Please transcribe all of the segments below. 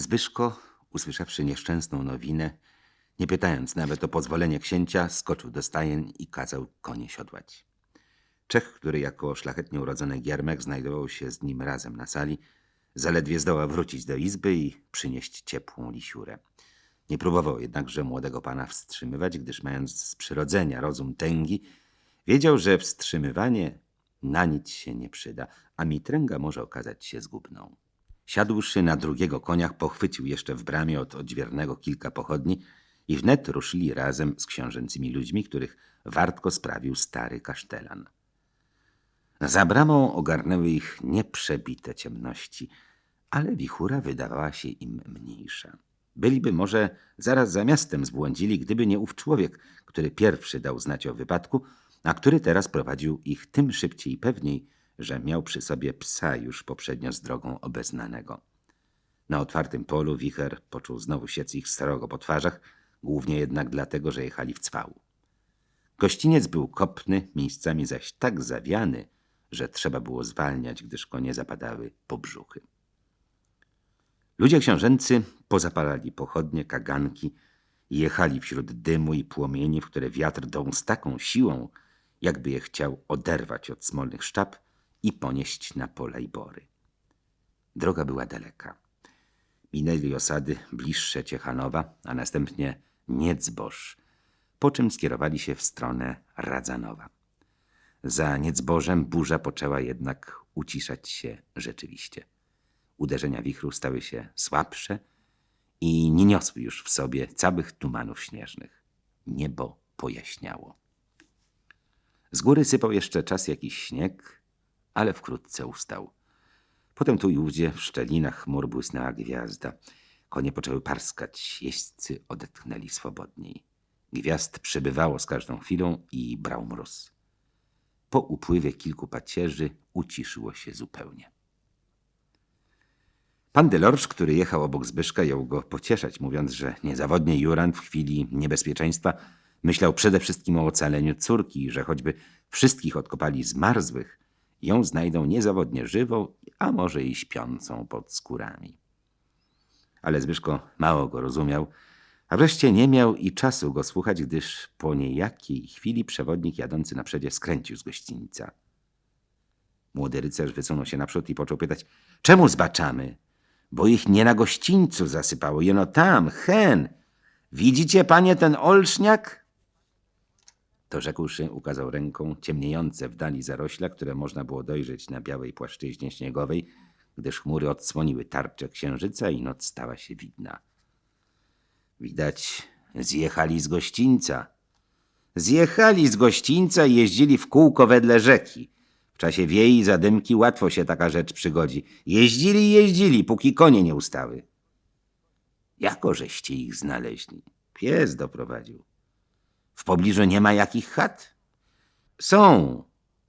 Zbyszko, usłyszawszy nieszczęsną nowinę, nie pytając nawet o pozwolenie księcia, skoczył do stajen i kazał konie siodłać. Czech, który jako szlachetnie urodzony giermek znajdował się z nim razem na sali, zaledwie zdołał wrócić do izby i przynieść ciepłą lisiurę. Nie próbował jednakże młodego pana wstrzymywać, gdyż mając z przyrodzenia rozum tęgi, wiedział, że wstrzymywanie na nic się nie przyda, a mitręga może okazać się zgubną. Siadłszy na drugiego koniach, pochwycił jeszcze w bramie od odźwiernego kilka pochodni i wnet ruszyli razem z książęcymi ludźmi, których wartko sprawił stary kasztelan. Za bramą ogarnęły ich nieprzebite ciemności, ale wichura wydawała się im mniejsza. Byliby może zaraz za miastem zbłądzili, gdyby nie ów człowiek, który pierwszy dał znać o wypadku, a który teraz prowadził ich tym szybciej i pewniej, że miał przy sobie psa już poprzednio z drogą obeznanego. Na otwartym polu wicher poczuł znowu siec ich srogo po twarzach, głównie jednak dlatego, że jechali w cwał. Gościniec był kopny, miejscami zaś tak zawiany, że trzeba było zwalniać, gdyż konie zapadały po brzuchy. Ludzie książęcy pozapalali pochodnie, kaganki i jechali wśród dymu i płomieni, w które wiatr dął z taką siłą, jakby je chciał oderwać od smolnych szczap i ponieść na pola i bory. Droga była daleka. Minęli osady bliższe Ciechanowa, a następnie Niedzboż, po czym skierowali się w stronę Radzanowa. Za Niedzbożem burza poczęła jednak uciszać się rzeczywiście. Uderzenia wichru stały się słabsze i nie niosły już w sobie całych tumanów śnieżnych. Niebo pojaśniało. Z góry sypał jeszcze czas jakiś śnieg, ale wkrótce ustał. Potem tu i ówdzie w szczelinach chmur błysnęła gwiazda. Konie poczęły parskać, jeźdźcy odetchnęli swobodniej. Gwiazd przybywało z każdą chwilą i brał mróz. Po upływie kilku pacierzy uciszyło się zupełnie. Pan Delorge, który jechał obok Zbyszka, jął go pocieszać, mówiąc, że niezawodnie Jurand w chwili niebezpieczeństwa myślał przede wszystkim o ocaleniu córki i że choćby wszystkich odkopali zmarzłych, ją znajdą niezawodnie żywą, a może i śpiącą pod skórami. Ale Zbyszko mało go rozumiał, a wreszcie nie miał i czasu go słuchać, gdyż po niejakiej chwili przewodnik jadący na skręcił z gościńca. Młody rycerz wysunął się naprzód i począł pytać, czemu zbaczamy? Bo ich nie na gościńcu zasypało, jeno tam, hen. Widzicie, panie, ten olszniak? To rzekłszy, ukazał ręką ciemniejące w dali zarośla, które można było dojrzeć na białej płaszczyźnie śniegowej, gdyż chmury odsłoniły tarczę księżyca i noc stała się widna. Widać, zjechali z gościńca. Zjechali z gościńca i jeździli w kółko wedle rzeki. W czasie wiei i zadymki łatwo się taka rzecz przygodzi. Jeździli i jeździli, póki konie nie ustały. Jako żeście ich znaleźli? Pies doprowadził. W pobliżu nie ma jakich chat? Są,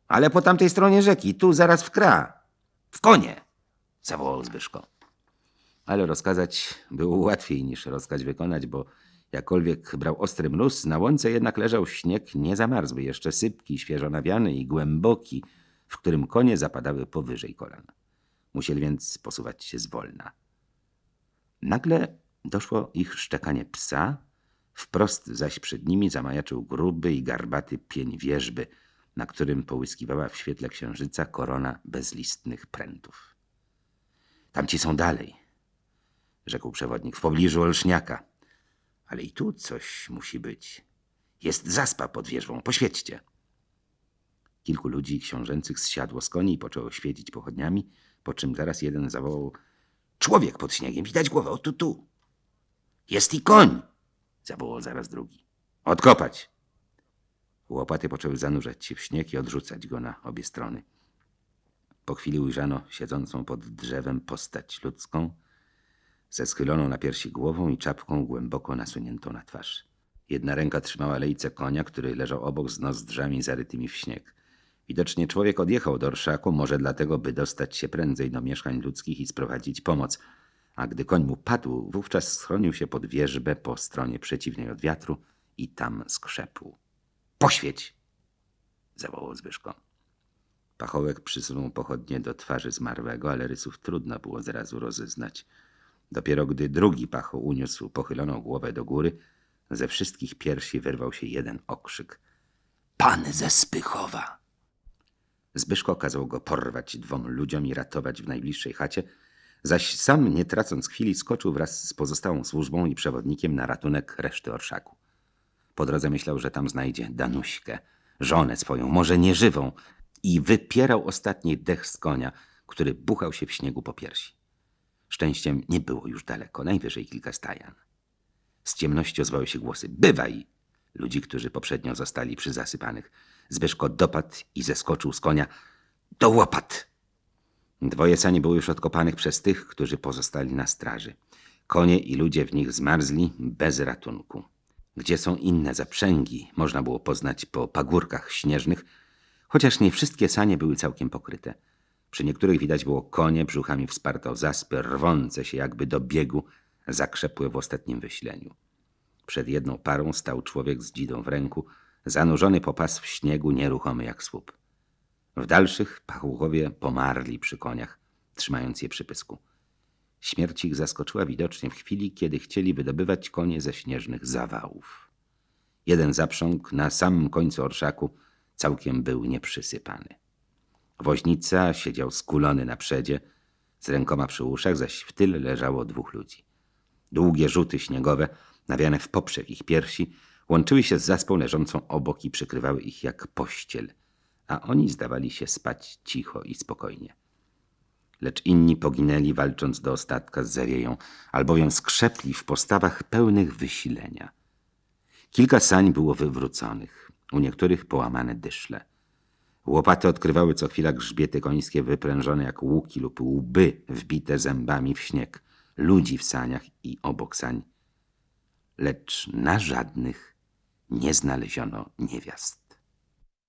ale po tamtej stronie rzeki, tu zaraz w kra. W konie, zawołał Zbyszko. Ale rozkazać było łatwiej niż rozkaz wykonać, bo jakkolwiek brał ostry mróz, na łące jednak leżał śnieg niezamarzły, jeszcze sypki, świeżo nawiany i głęboki, w którym konie zapadały powyżej kolan. Musieli więc posuwać się zwolna. Nagle doszło ich szczekanie psa, wprost zaś przed nimi zamajaczył gruby i garbaty pień wierzby, na którym połyskiwała w świetle księżyca korona bezlistnych prętów. Tamci są dalej, rzekł przewodnik, w pobliżu olszniaka. Ale i tu coś musi być. Jest zaspa pod wieżbą, poświećcie. Kilku ludzi książęcych zsiadło z koni i poczęło świecić pochodniami, po czym zaraz jeden zawołał Człowiek pod śniegiem, widać głowę, o tu, tu. Jest i koń, zawołał zaraz drugi. Odkopać. Łopaty poczęły zanurzać się w śnieg i odrzucać go na obie strony. Po chwili ujrzano siedzącą pod drzewem postać ludzką, ze schyloną na piersi głową i czapką głęboko nasuniętą na twarz. Jedna ręka trzymała lejce konia, który leżał obok z nozdrzami zarytymi w śnieg. Widocznie człowiek odjechał do orszaku, może dlatego, by dostać się prędzej do mieszkań ludzkich i sprowadzić pomoc. A gdy koń mu padł, wówczas schronił się pod wierzbę po stronie przeciwnej od wiatru i tam skrzepł. Poświeć! zawołał Zbyszko. Pachołek przysunął pochodnie do twarzy zmarłego, ale rysów trudno było zrazu rozeznać. Dopiero gdy drugi pachoł uniósł pochyloną głowę do góry, ze wszystkich piersi wyrwał się jeden okrzyk. Pan ze Spychowa! Zbyszko kazał go porwać dwom ludziom i ratować w najbliższej chacie, zaś sam, nie tracąc chwili, skoczył wraz z pozostałą służbą i przewodnikiem na ratunek reszty orszaku. Po drodze myślał, że tam znajdzie Danuśkę, żonę swoją, może nieżywą, i wypierał ostatni dech z konia, który buchał się w śniegu po piersi. Szczęściem nie było już daleko, najwyżej kilka stajan. Z ciemności ozwały się głosy. Bywaj! Ludzi, którzy poprzednio zostali przy zasypanych. Zbyszko dopadł i zeskoczył z konia. Do łopat! Dwoje sani było już odkopanych przez tych, którzy pozostali na straży. Konie i ludzie w nich zmarzli bez ratunku. Gdzie są inne zaprzęgi, można było poznać po pagórkach śnieżnych, chociaż nie wszystkie sanie były całkiem pokryte. Przy niektórych widać było konie brzuchami wsparte o zaspy, rwące się jakby do biegu, zakrzepłe w ostatnim wyśleniu. Przed jedną parą stał człowiek z dzidą w ręku, zanurzony po pas w śniegu, nieruchomy jak słup. W dalszych pachuchowie pomarli przy koniach, trzymając je przy pysku. Śmierć ich zaskoczyła widocznie w chwili, kiedy chcieli wydobywać konie ze śnieżnych zawałów. Jeden zaprząg na samym końcu orszaku całkiem był nieprzysypany. Woźnica siedział skulony na przedzie, z rękoma przy uszach, zaś w tyle leżało dwóch ludzi. Długie rzuty śniegowe, nawiane w poprzek ich piersi, łączyły się z zaspą leżącą obok i przykrywały ich jak pościel, a oni zdawali się spać cicho i spokojnie. Lecz inni poginęli walcząc do ostatka z zawieją, albowiem skrzepli w postawach pełnych wysilenia. Kilka sań było wywróconych, u niektórych połamane dyszle. Łopaty odkrywały co chwila grzbiety końskie wyprężone jak łuki lub łby wbite zębami w śnieg, ludzi w saniach i obok sań. Lecz na żadnych nie znaleziono niewiast.